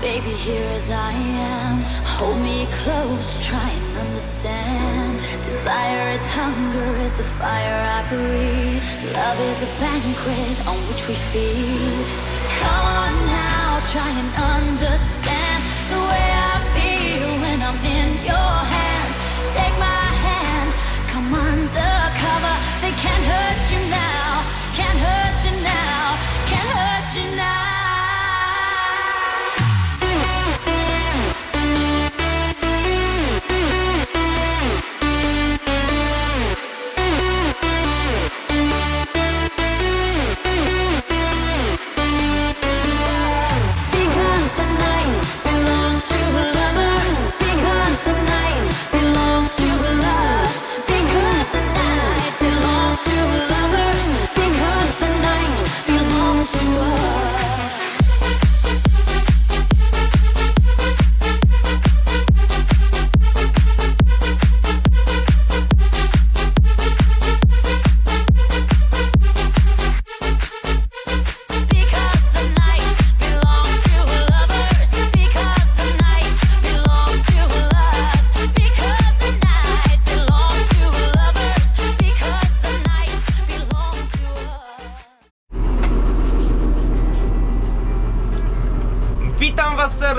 baby, here as I am. Hold me close, try and understand. Desire is hunger, is the fire I breathe. Love is a banquet on which we feed. Come on now, try and understand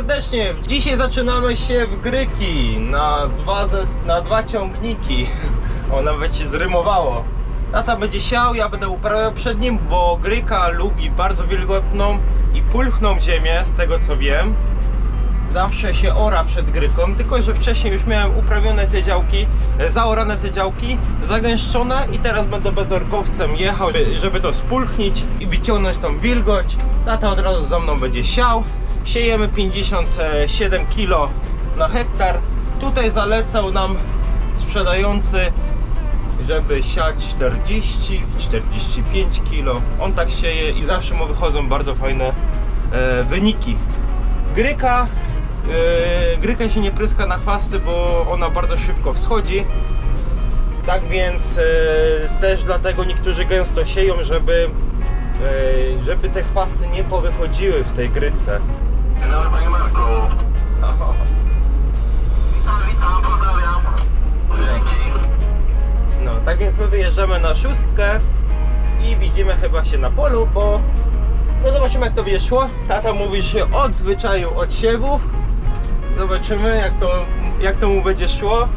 serdecznie! Dzisiaj zaczynamy się w Gryki na dwa, na dwa ciągniki. O, nawet się zrymowało. Tata będzie siał, ja będę uprawiał przed nim, bo Gryka lubi bardzo wilgotną i pulchną ziemię, z tego co wiem. Zawsze się ora przed Gryką, tylko że wcześniej już miałem uprawione te działki, e, zaorane te działki, zagęszczone i teraz będę bezorkowcem jechał, żeby to spulchnić i wyciągnąć tą wilgoć. Tata od razu za mną będzie siał. Siejemy 57 kg na hektar. Tutaj zalecał nam sprzedający, żeby siać 40-45 kg. On tak sieje i zawsze mu wychodzą bardzo fajne e, wyniki. Gryka, e, gryka się nie pryska na chwasty, bo ona bardzo szybko wschodzi. Tak więc e, też dlatego niektórzy gęsto sieją, żeby, e, żeby te chwasty nie powychodziły w tej gryce. Dzień dobry panie Marku. Witam, witam, pozdrawiam. Dzięki. No, tak więc my wyjeżdżamy na szóstkę i widzimy chyba się na polu, bo no zobaczymy jak to będzie. Tata mówi, się odzwyczaił od siewów. Zobaczymy jak to, jak to mu będzie szło.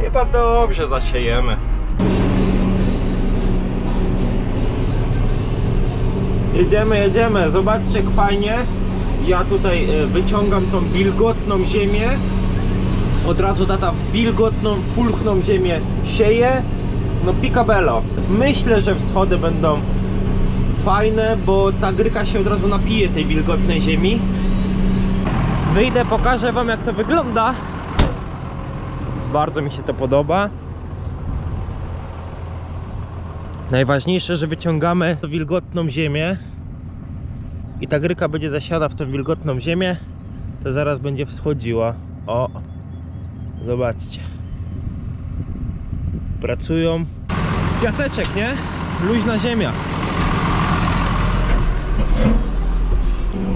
Chyba dobrze zasiejemy. Jedziemy, jedziemy. Zobaczcie fajnie. Ja tutaj e, wyciągam tą wilgotną ziemię od razu w wilgotną, pulchną ziemię sieje. No picabello. Myślę, że wschody będą fajne, bo ta gryka się od razu napije tej wilgotnej ziemi. Wyjdę, pokażę wam jak to wygląda. Bardzo mi się to podoba. Najważniejsze, że wyciągamy wilgotną ziemię i ta gryka będzie zasiada w tą wilgotną ziemię, to zaraz będzie wschodziła. O, Zobaczcie. Pracują. Piaseczek, nie? Luźna ziemia.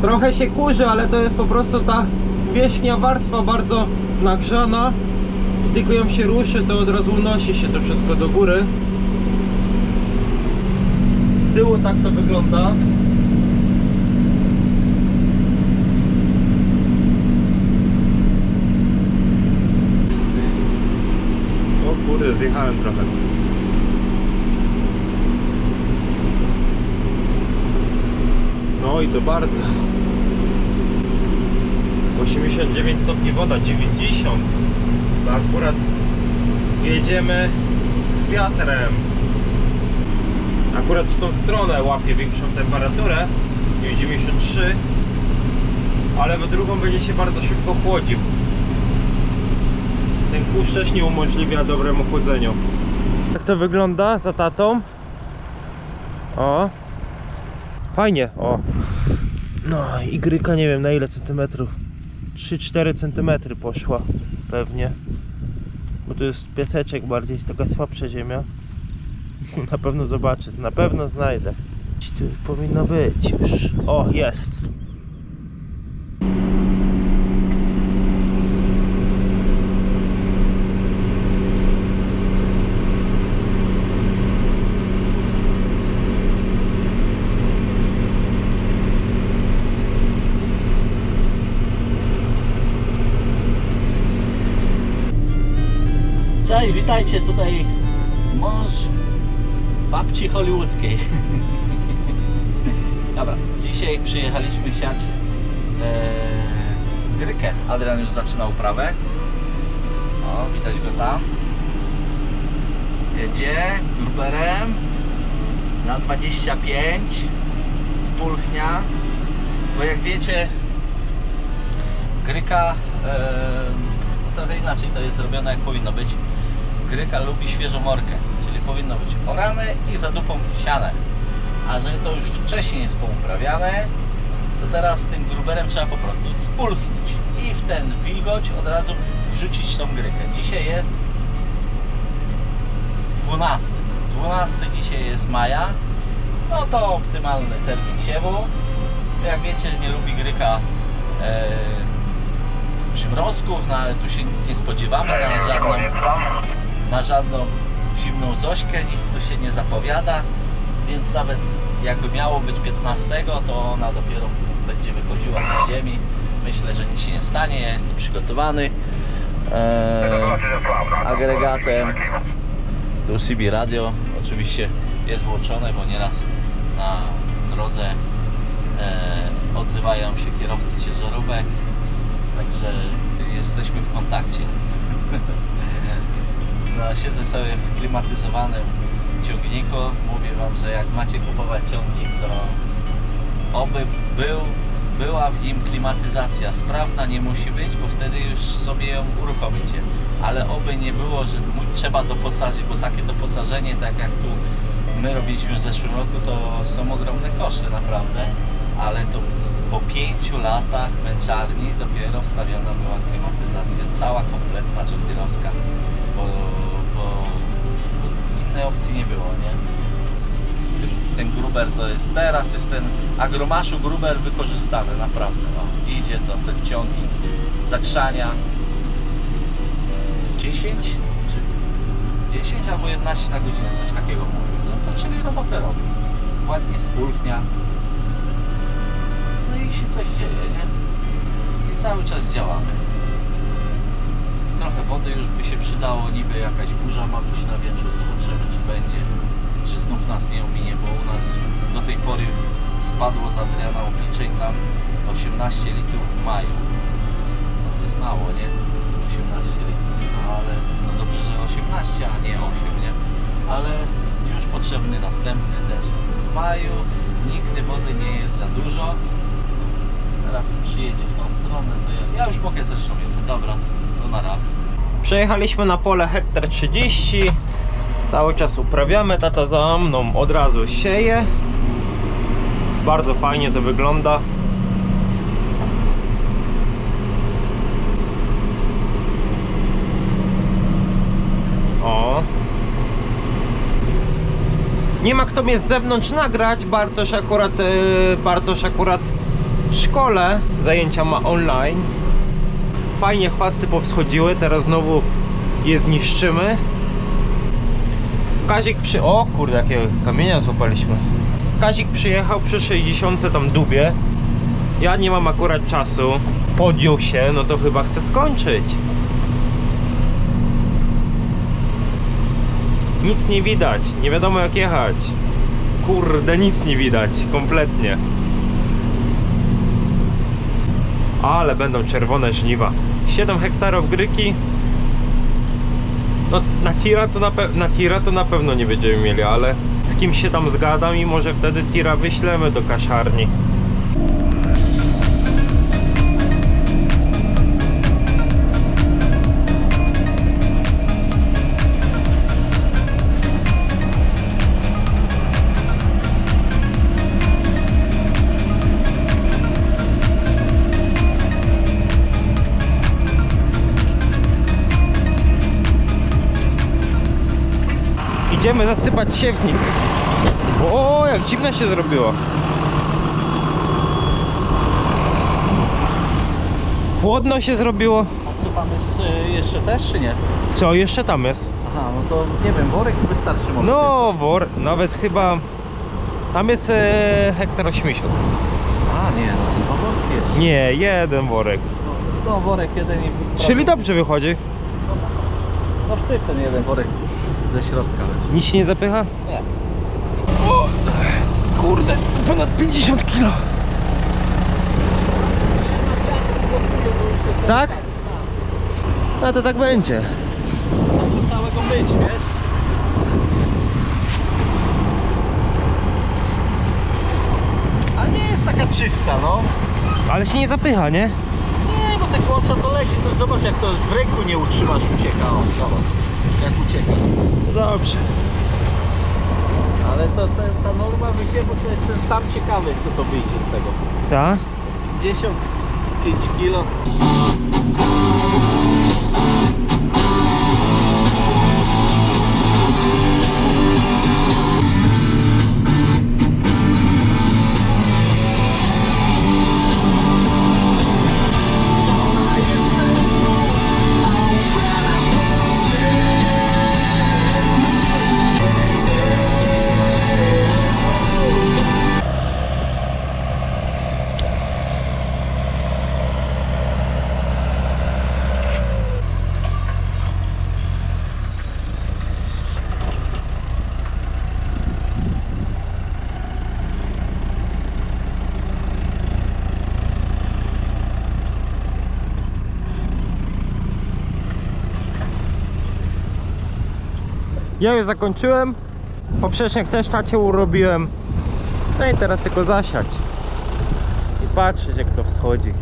Trochę się kurzy, ale to jest po prostu ta wierzchnia warstwa bardzo nagrzana. I tylko ją się ruszy, to od razu unosi się to wszystko do góry. Z tyłu tak to wygląda. O kurde, zjechałem trochę. No i to bardzo. 89 stopni woda, 90. To akurat jedziemy z wiatrem. Akurat w tą stronę łapie większą temperaturę niż 93, ale w drugą będzie się bardzo szybko chłodził. Ten kurz też nie umożliwia dobremu chłodzeniu. Jak to wygląda za tatą? O. Fajnie, o. No i gryka nie wiem na ile centymetrów. 3-4 centymetry poszła pewnie. Bo to jest piaseczek bardziej, jest taka słabsza ziemia. Na pewno zobaczę, na pewno znajdę. Gdzieś tu powinno być już. O, jest. Cześć, witajcie tutaj mąż babci hollywoodzkiej. Dobra, dzisiaj przyjechaliśmy siać e, grykę. Adrian już zaczyna uprawę. O, widać go tam. Jedzie gruberem na 25 spulchnia. Bo jak wiecie, gryka e, trochę inaczej to jest zrobione jak powinno być. Gryka lubi świeżą morkę, czyli powinno być orane i za dupą siane. A że to już wcześniej jest pouprawiane, to teraz tym gruberem trzeba po prostu spulchnić i w ten wilgoć od razu wrzucić tą grykę. Dzisiaj jest 12. 12 dzisiaj jest maja. No to optymalny termin siewu. Jak wiecie, nie lubi gryka e, przymrozków, no ale tu się nic nie spodziewamy na żadną, na żadną zimną zośkę, nic tu się nie zapowiada, więc nawet jakby miało być 15, to ona dopiero będzie wychodziła z ziemi. Myślę, że nic się nie stanie, ja jestem przygotowany e, agregatem. Tu CB radio oczywiście jest włączone, bo nieraz na drodze e, odzywają się kierowcy ciężarówek, także jesteśmy w kontakcie. no, siedzę sobie w klimatyzowanym ciągniku. Mówię Wam, że jak macie kupować ciągnik, to oby był, była w nim klimatyzacja sprawna, nie musi być, bo wtedy już sobie ją uruchomicie. Ale oby nie było, że trzeba doposażyć, bo takie doposażenie, tak jak tu my robiliśmy w zeszłym roku, to są ogromne koszty naprawdę. Ale to po pięciu latach męczarni dopiero wstawiona była klimatyzacja, cała kompletna dżendyrowska, bo, bo, bo innej opcji nie było, nie? ten gruber to jest teraz jest ten agromaszu gruber wykorzystany naprawdę no. idzie to ten ciągnik zakrzania 10 czy 10 albo 11 na godzinę coś takiego mówię. No to czyli robotę robi. Ładnie spulchnia cały czas działamy trochę wody już by się przydało niby jakaś burza ma być na wieczór zobaczymy czy będzie czy znów nas nie ominie, bo u nas do tej pory spadło z Adriana obliczeń nam 18 litrów w maju. No to jest mało, nie? 18 litrów, no ale no dobrze, że 18, a nie 8, nie? Ale już potrzebny następny deszcz. W maju nigdy wody nie jest za dużo. Teraz przyjedzie w tą stronę, to ja, ja już mogę zresztą jechać. Dobra, to nara. Przejechaliśmy na pole hektar 30. Cały czas uprawiamy. Tata za mną od razu sieje. Bardzo fajnie to wygląda. O. Nie ma kto mnie z zewnątrz nagrać. Bartosz akurat, e, Bartosz akurat szkole zajęcia ma online. Fajnie chwasty powschodziły, teraz znowu je zniszczymy. Kazik przy... O kurde, jakie kamienia złapaliśmy. Kazik przyjechał przy 60 tam dubie. Ja nie mam akurat czasu. Podjął się, no to chyba chce skończyć. Nic nie widać, nie wiadomo jak jechać. Kurde, nic nie widać, kompletnie. Ale będą czerwone żniwa. 7 hektarów gryki. No na tira to na, na tira to na pewno nie będziemy mieli, ale z kim się tam zgadam i może wtedy tira wyślemy do kaszarni. Zasypać siewnik. O, jak dziwne się zrobiło. Chłodno się zrobiło. Odsypamy z, y, jeszcze też, czy nie? Co jeszcze tam jest? Aha, no to nie wiem, worek wystarczy może. No, wor, nawet chyba. Tam jest e, hektar 80. A nie, no to dwa worki jest. Nie, jeden worek. No, no worek jeden i. Czyli dobrze wychodzi. No wsyp ten jeden worek ze środka. Nic się nie zapycha? Nie. Kurde, ponad 50 kilo. Tak? No to tak będzie. Może całego być, wiesz? A nie jest taka czysta, no. Ale się nie zapycha, nie? Nie, bo te kłocza to leci. No zobacz jak to w ręku nie utrzymasz, ucieka. O, zobacz. Jak ucieka. Dobrze. Ale to te, ta norma wyjdzie, bo to jestem sam ciekawy, co to wyjdzie z tego. Tak? 55 kilo. Ja już zakończyłem. Poprzecznik też tacie urobiłem. No i teraz tylko zasiać. I patrzeć jak to wschodzi.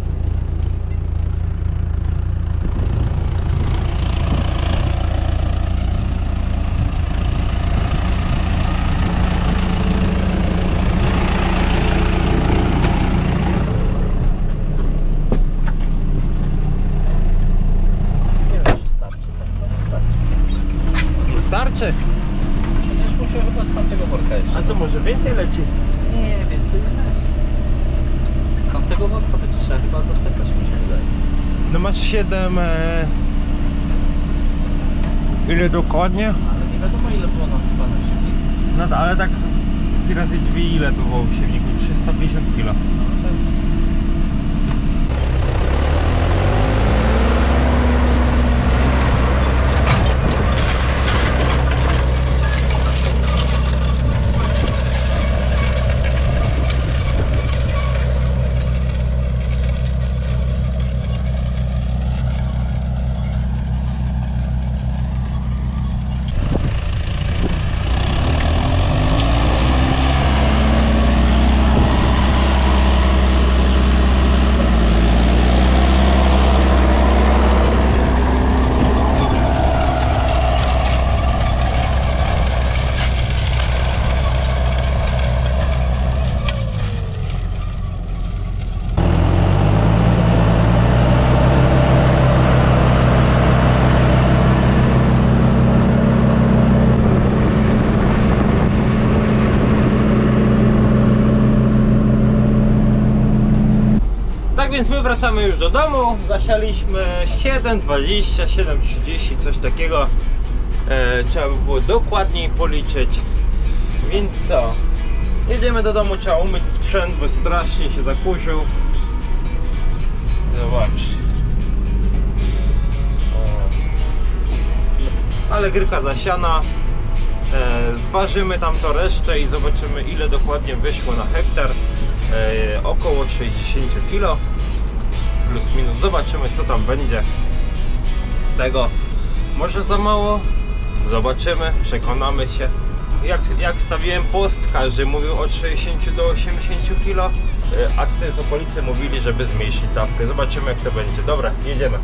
Nie wiem, czy starczy. Tak, to starczy. Wystarczy. Przecież muszę chyba z tamtego worka jeszcze. A co może więcej leci? Nie, więcej nie leci. Z tamtego worka będzie trzeba chyba dosypać, mi się wydaje. No masz 7 e... Ile dokładnie? Ale nie wiadomo ile było nasypane w silniku. No to, ale tak i razy dwie ile było w siewniku? 350 kg. Tak więc my wracamy już do domu. Zasialiśmy 7,20, 7,30, coś takiego. E, trzeba by było dokładniej policzyć. Więc co? Jedziemy do domu, trzeba umyć sprzęt, bo strasznie się zakurzył. Zobaczcie. O. Ale gryka zasiana. E, zważymy tam to resztę i zobaczymy ile dokładnie wyszło na hektar. E, około 60 kg plus minus. Zobaczymy co tam będzie z tego. Może za mało? Zobaczymy, przekonamy się. Jak, jak stawiłem post, każdy mówił od 60 do 80 kg, a tutaj z okolicy mówili, żeby zmniejszyć dawkę. Zobaczymy jak to będzie. Dobra, jedziemy.